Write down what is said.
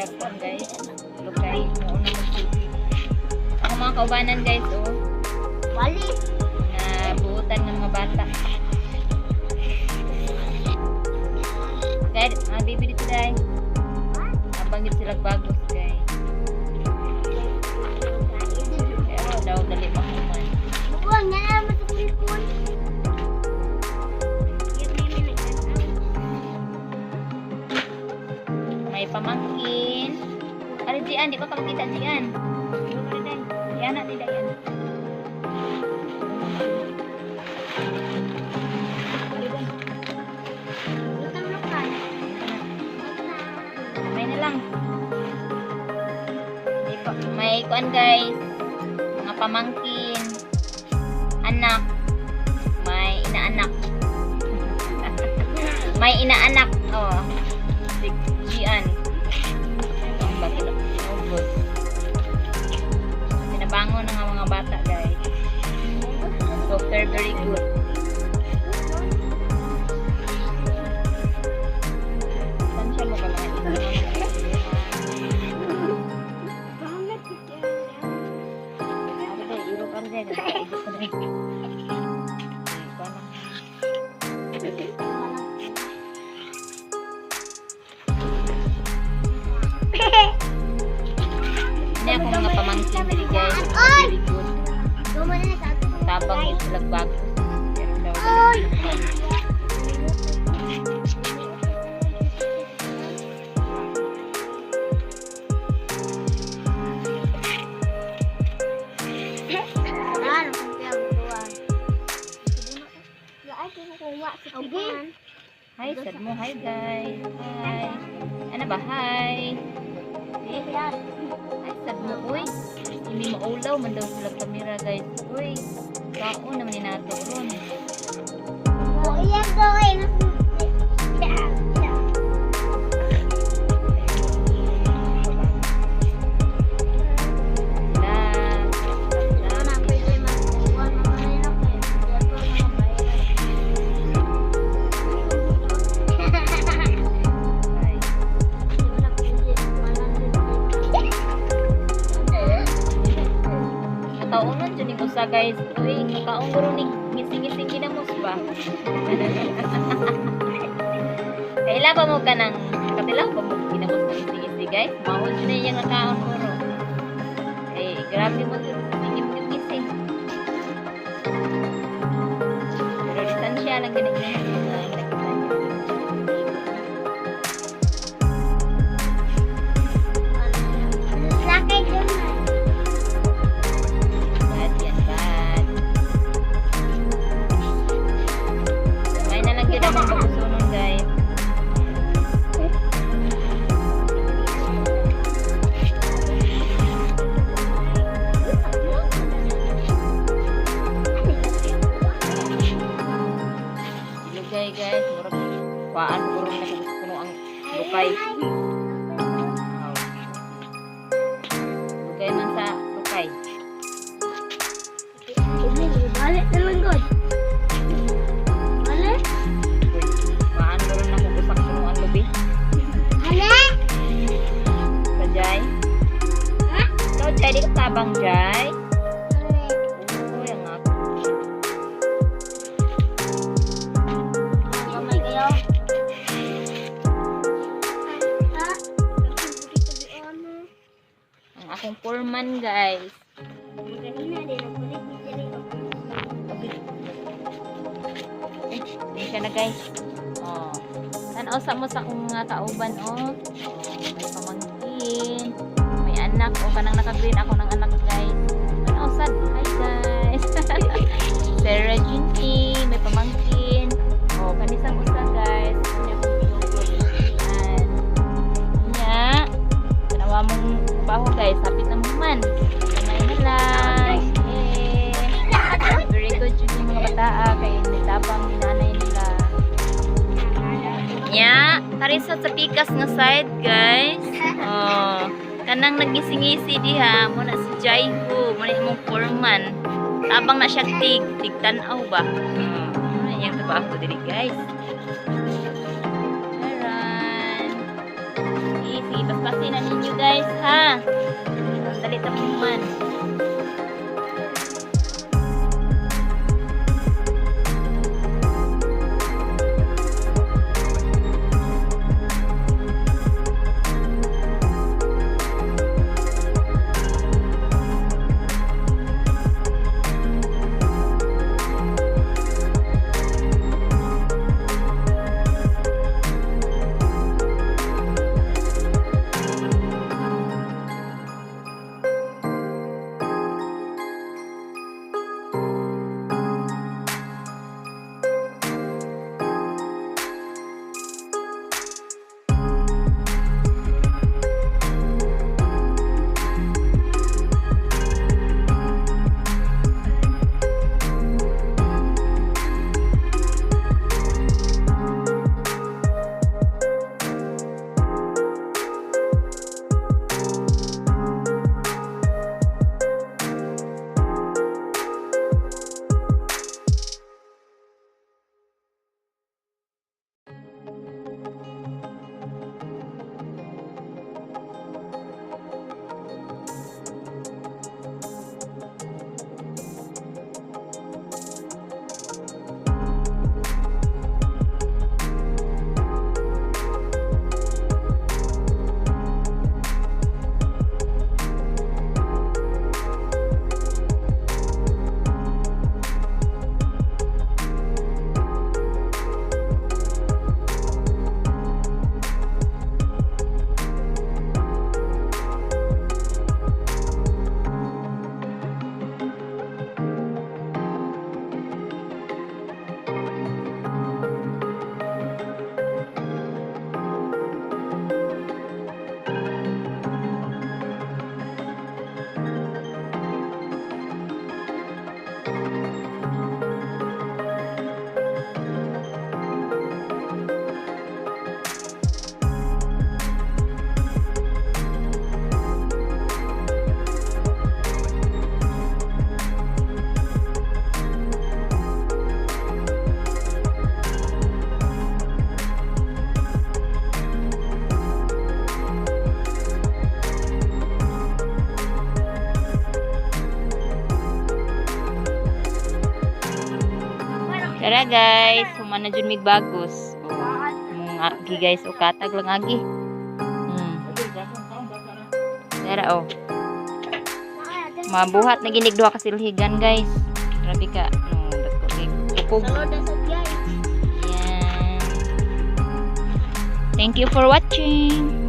Dagpon guys. Magsubi. Ako mga kaubanan guys, oh. Di ba rin din? Yan na nila yan. May na lang. May kuan guys. Mga pamangkin. Anak. May inaanak. may inaanak. Oh. Pinabangon ng mga bata guys. So, they're very good. Lahat yung kuha sa kuwan. Hi, sad mo. Hi guys. Hi. Ano ba? Hi. Hi, sad mo. Uy. Hindi maulaw man daw sila kamera guys. Uy. Kaon naman ni nato ron. Oh, iya gawin. Ano Yung usa guys. Uy, kakaon ko rin ngising-ngising ginamos ba? Kaila pa mo ka ng katilang pa mo ginamos na ngising-ngising guys. Dyan na yung rin. Eh, grabe mo dyan. Foreman, guys. Hindi siya na, guys. Oh. Tanaw mo sa akong mga kauban, oh. oh. May pamangkin. May anak. O, kanang naka-green ako ng anak, guys. Tanaw sad. Hi, guys. Sarah Ginty. Nya, karisa sa pikas nga side, guys. Oh, kanang nagising-isi diha, mo na si Jaiho, mo na imong foreman. Tabang na siya tig, tig tanaw ba? Oh, ayan trabaho diri, guys. Aran. Sige, paspasin na ninyo guys, ha? Tara guys, humana jud mig bagos. Mga agi guys, o katag lang agi. Hmm. Tara oh. Mabuhat na ginig duha ka silhigan guys. Grabe ka. No. Yan. Thank you for watching.